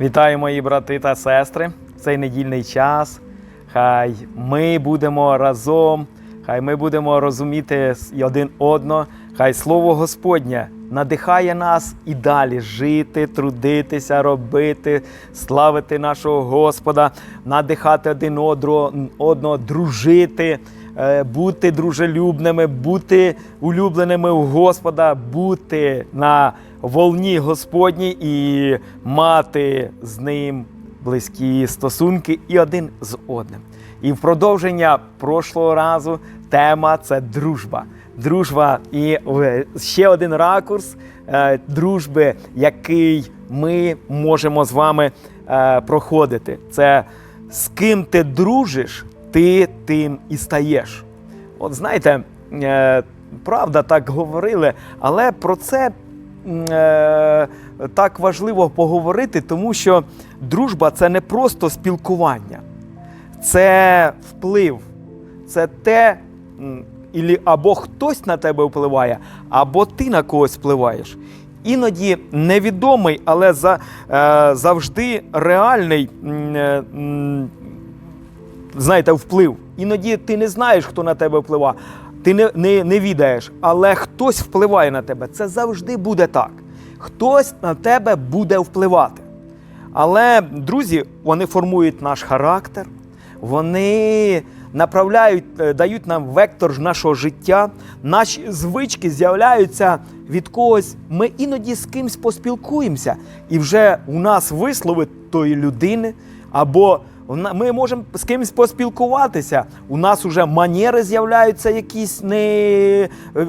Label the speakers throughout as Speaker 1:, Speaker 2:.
Speaker 1: Вітаю, мої брати та сестри. Цей недільний час. Хай ми будемо разом, хай ми будемо розуміти один одного. Хай слово Господнє надихає нас і далі жити, трудитися, робити, славити нашого Господа, надихати один одного, одного дружити, е, бути дружелюбними, бути улюбленими у Господа, бути на волні Господній і мати з ним близькі стосунки і один з одним. І в продовження прошлого разу тема це дружба. Дружба і ще один ракурс е, дружби, який ми можемо з вами е, проходити. Це з ким ти дружиш, ти тим і стаєш. От знаєте, е, правда, так говорили, але про це так важливо поговорити, тому що дружба це не просто спілкування, це вплив, це те, або хтось на тебе впливає, або ти на когось впливаєш. Іноді невідомий, але за, е, завжди реальний е, знаєте, вплив. Іноді ти не знаєш, хто на тебе впливає, ти не, не, не відаєш, але хтось впливає на тебе. Це завжди буде так. Хтось на тебе буде впливати. Але друзі, вони формують наш характер, вони направляють, е, дають нам вектор нашого життя. Наші звички з'являються від когось. Ми іноді з кимсь поспілкуємося, і вже у нас вислови тої людини або ми можемо з кимось поспілкуватися. У нас вже манери з'являються якісь не е,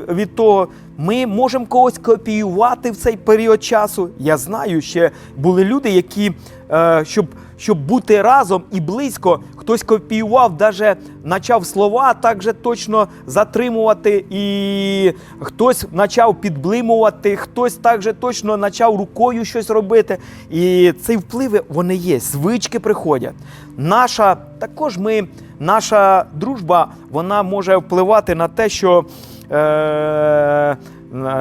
Speaker 1: від того. Ми можемо когось копіювати в цей період часу. Я знаю, ще були люди, які, е, щоб, щоб бути разом і близько, хтось копіював, навіть почав слова так же точно затримувати, і хтось почав підблимувати, хтось так же точно почав рукою щось робити. І ці впливи вони є, звички приходять. Наша також ми, наша дружба, вона може впливати на те, що е,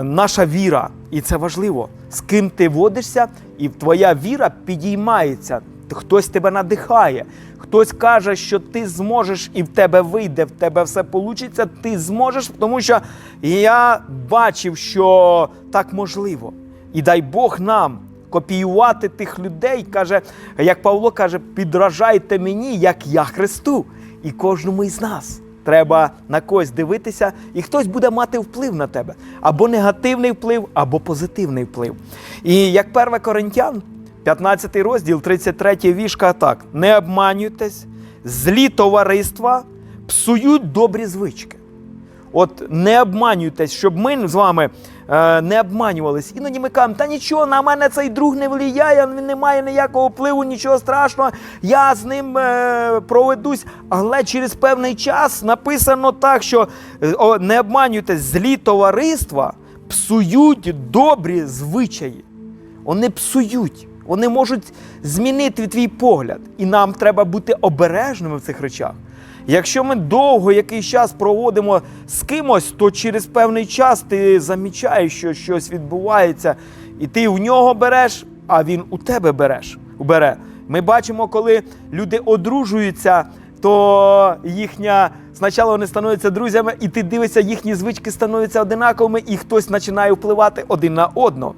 Speaker 1: наша віра, і це важливо, з ким ти водишся, і твоя віра підіймається. Хтось тебе надихає, хтось каже, що ти зможеш, і в тебе вийде, в тебе все вийде, ти зможеш, тому що я бачив, що так можливо. І дай Бог нам копіювати тих людей, каже, як Павло каже, підражайте мені, як я Христу, і кожному із нас. Треба на когось дивитися, і хтось буде мати вплив на тебе. Або негативний вплив, або позитивний вплив. І як 1 Коринтян, 15 розділ, 33 вішка так: не обманюйтесь, злі товариства псують добрі звички. От не обманюйтесь, щоб ми з вами не обманювались. Іноді ми кажемо, та нічого, на мене цей друг не впливає, він не має ніякого впливу, нічого страшного, я з ним е, проведусь. Але через певний час написано так, що е, не обманюйтесь, злі товариства псують добрі звичаї. Вони псують, вони можуть змінити твій погляд. І нам треба бути обережними в цих речах. Якщо ми довго якийсь час проводимо з кимось, то через певний час ти замічаєш, що щось відбувається, і ти в нього береш, а він у тебе береш. бере. Ми бачимо, коли люди одружуються, то їхня спочатку вони становляться друзями, і ти дивишся, їхні звички становляться одинаковими, і хтось починає впливати один на одного.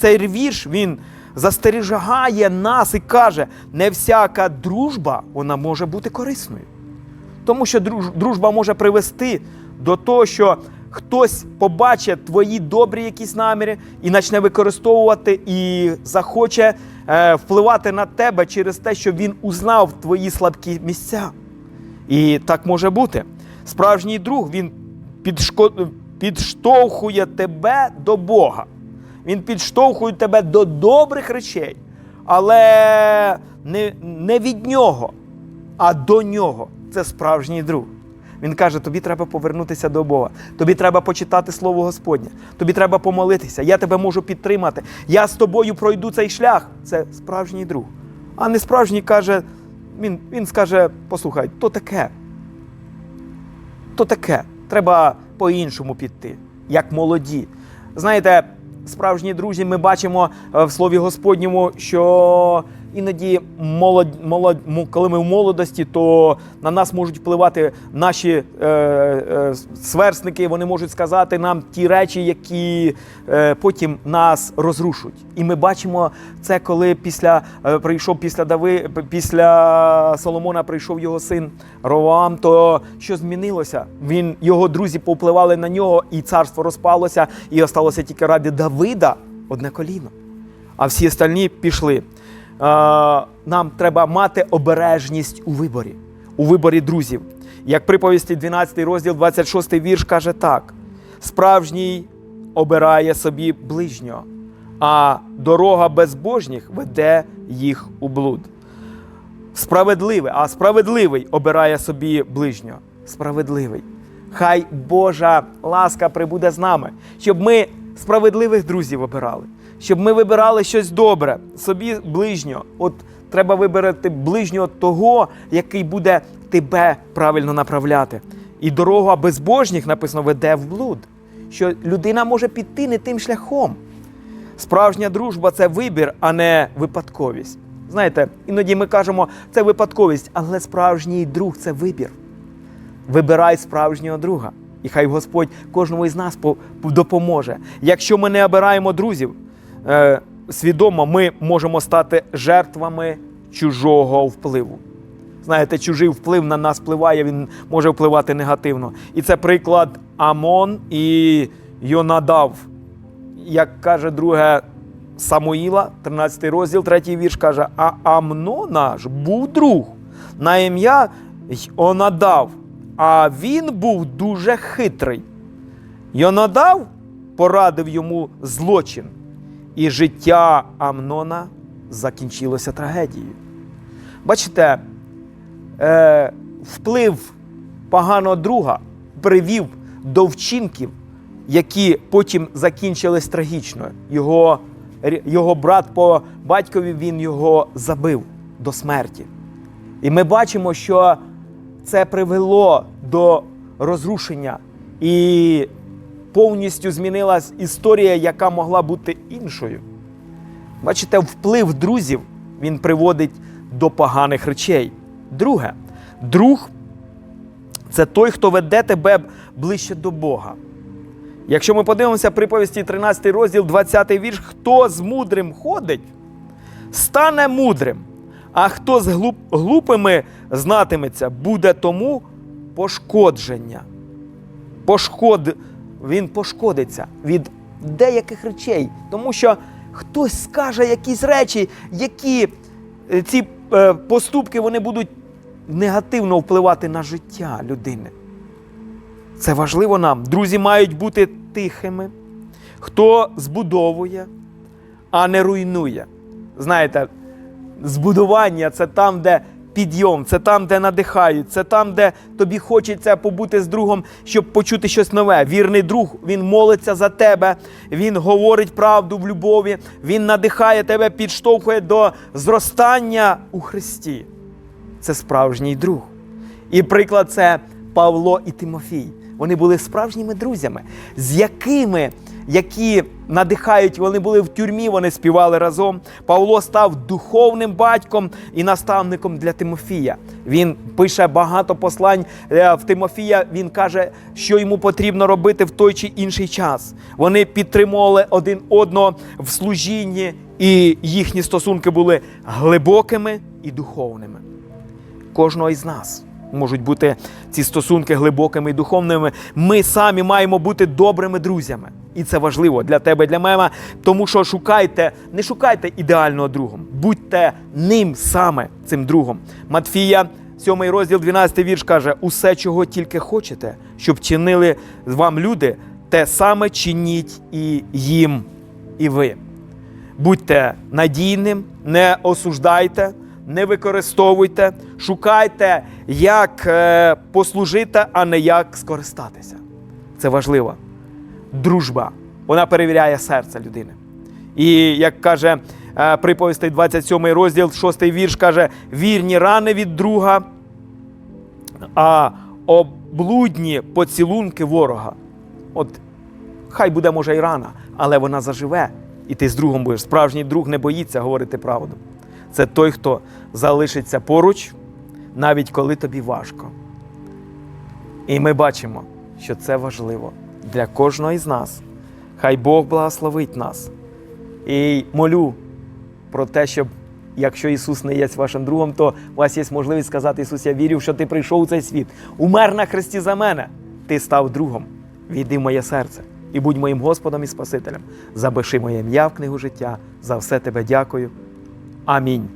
Speaker 1: Цей вірш він застерігає нас і каже: не всяка дружба вона може бути корисною. Тому що дружба може привести до того, що хтось побачить твої добрі якісь наміри і почне використовувати і захоче е, впливати на тебе через те, що він узнав твої слабкі місця. І так може бути. Справжній друг він підшко- підштовхує тебе до Бога. Він підштовхує тебе до добрих речей, але не, не від нього, а до нього. Це справжній друг. Він каже: тобі треба повернутися до Бога, тобі треба почитати Слово Господнє, тобі треба помолитися, я тебе можу підтримати. Я з тобою пройду цей шлях. Це справжній друг. А не справжній каже, він, він скаже: послухай, то таке. То таке. Треба по-іншому піти, як молоді. Знаєте, справжні друзі, ми бачимо е, в Слові Господньому, що іноді молод, молод, мо- коли ми в молодості, то на нас можуть впливати наші е, е, сверстники. Вони можуть сказати нам ті речі, які е, потім нас розрушать. І ми бачимо це, коли після е, прийшов після Дави, після Соломона прийшов його син Ровам, то що змінилося? Він його друзі повпливали на нього, і царство розпалося, і осталося тільки ради Давида одне коліно. А всі остальні пішли. Нам треба мати обережність у виборі, у виборі друзів. Як приповісті 12 розділ, 26 вірш каже так: справжній обирає собі ближнього, а дорога безбожніх веде їх у блуд. Справедливий, а справедливий обирає собі ближнього. Справедливий. Хай Божа ласка прибуде з нами, щоб ми справедливих друзів обирали, щоб ми вибирали щось добре, собі ближнього. От треба вибирати ближнього того, який буде тебе правильно направляти. І дорога безбожних написано веде в блуд, що людина може піти не тим шляхом. Справжня дружба це вибір, а не випадковість. Знаєте, іноді ми кажемо, це випадковість, але справжній друг це вибір. Вибирай справжнього друга. І хай Господь кожному із нас допоможе. Якщо ми не обираємо друзів, е, свідомо ми можемо стати жертвами чужого впливу. Знаєте, чужий вплив на нас впливає, він може впливати негативно. І це приклад Амон і Йонадав. Як каже друге Самуїла, 13 розділ, 3 вірш каже: А Амнона ж був друг на ім'я Йонадав, а він був дуже хитрий. Йонадав порадив йому злочин, і життя Амнона закінчилося трагедією. Бачите, е, вплив поганого друга привів до вчинків, які потім закінчились трагічно. Його, його брат по батькові він його забив до смерті. І ми бачимо, що це привело до розрушення і повністю змінилась історія, яка могла бути іншою. Бачите, вплив друзів він приводить до поганих речей. Друге, друг це той, хто веде тебе ближче до Бога. Якщо ми подивимося приповісті 13 розділ, 20 вірш, хто з мудрим ходить, стане мудрим, а хто з глуп, глупими знатиметься, буде тому пошкодження. Пошкод, він пошкодиться від деяких речей, тому що хтось скаже якісь речі, які е, ці е, поступки вони будуть негативно впливати на життя людини. Це важливо нам. Друзі мають бути тихими, хто збудовує, а не руйнує. Знаєте, збудування це там, де підйом, це там, де надихають, це там, де тобі хочеться побути з другом, щоб почути щось нове. Вірний друг, він молиться за тебе, він говорить правду в любові, він надихає тебе, підштовхує до зростання у Христі. Це справжній друг. І приклад це Павло і Тимофій. Вони були справжніми друзями, з якими, які надихають, вони були в тюрмі, вони співали разом. Павло став духовним батьком і наставником для Тимофія. Він пише багато послань е, в Тимофія. Він каже, що йому потрібно робити в той чи інший час. Вони підтримували один одного в служінні, і їхні стосунки були глибокими і духовними кожного із нас. Можуть бути ці стосунки глибокими і духовними. Ми самі маємо бути добрими друзями. І це важливо для тебе, для мене. Тому що шукайте, не шукайте ідеального другом, будьте ним саме цим другом. Матфія, 7 розділ, 12 вірш каже: усе, чого тільки хочете, щоб чинили вам люди, те саме чиніть і їм, і ви. Будьте надійним, не осуждайте, не використовуйте, шукайте, як е, послужити, а не як скористатися. Це важливо. Дружба. Вона перевіряє серце людини. І як каже е, приповістей 27 розділ, 6 вірш, каже: вірні рани від друга, а облудні поцілунки ворога. От хай буде, може, і рана, але вона заживе, і ти з другом будеш. Справжній друг не боїться говорити правду. Це той, хто залишиться поруч, навіть коли тобі важко. І ми бачимо, що це важливо для кожного із нас. Хай Бог благословить нас. І молю про те, щоб якщо Ісус не є вашим другом, то у вас є можливість сказати, Ісус, я вірю, що Ти прийшов у цей світ, умер на хресті за мене. Ти став другом. Війди в моє серце і будь моїм Господом і Спасителем. Запиши моє ім'я в книгу життя. За все тебе дякую. Амінь.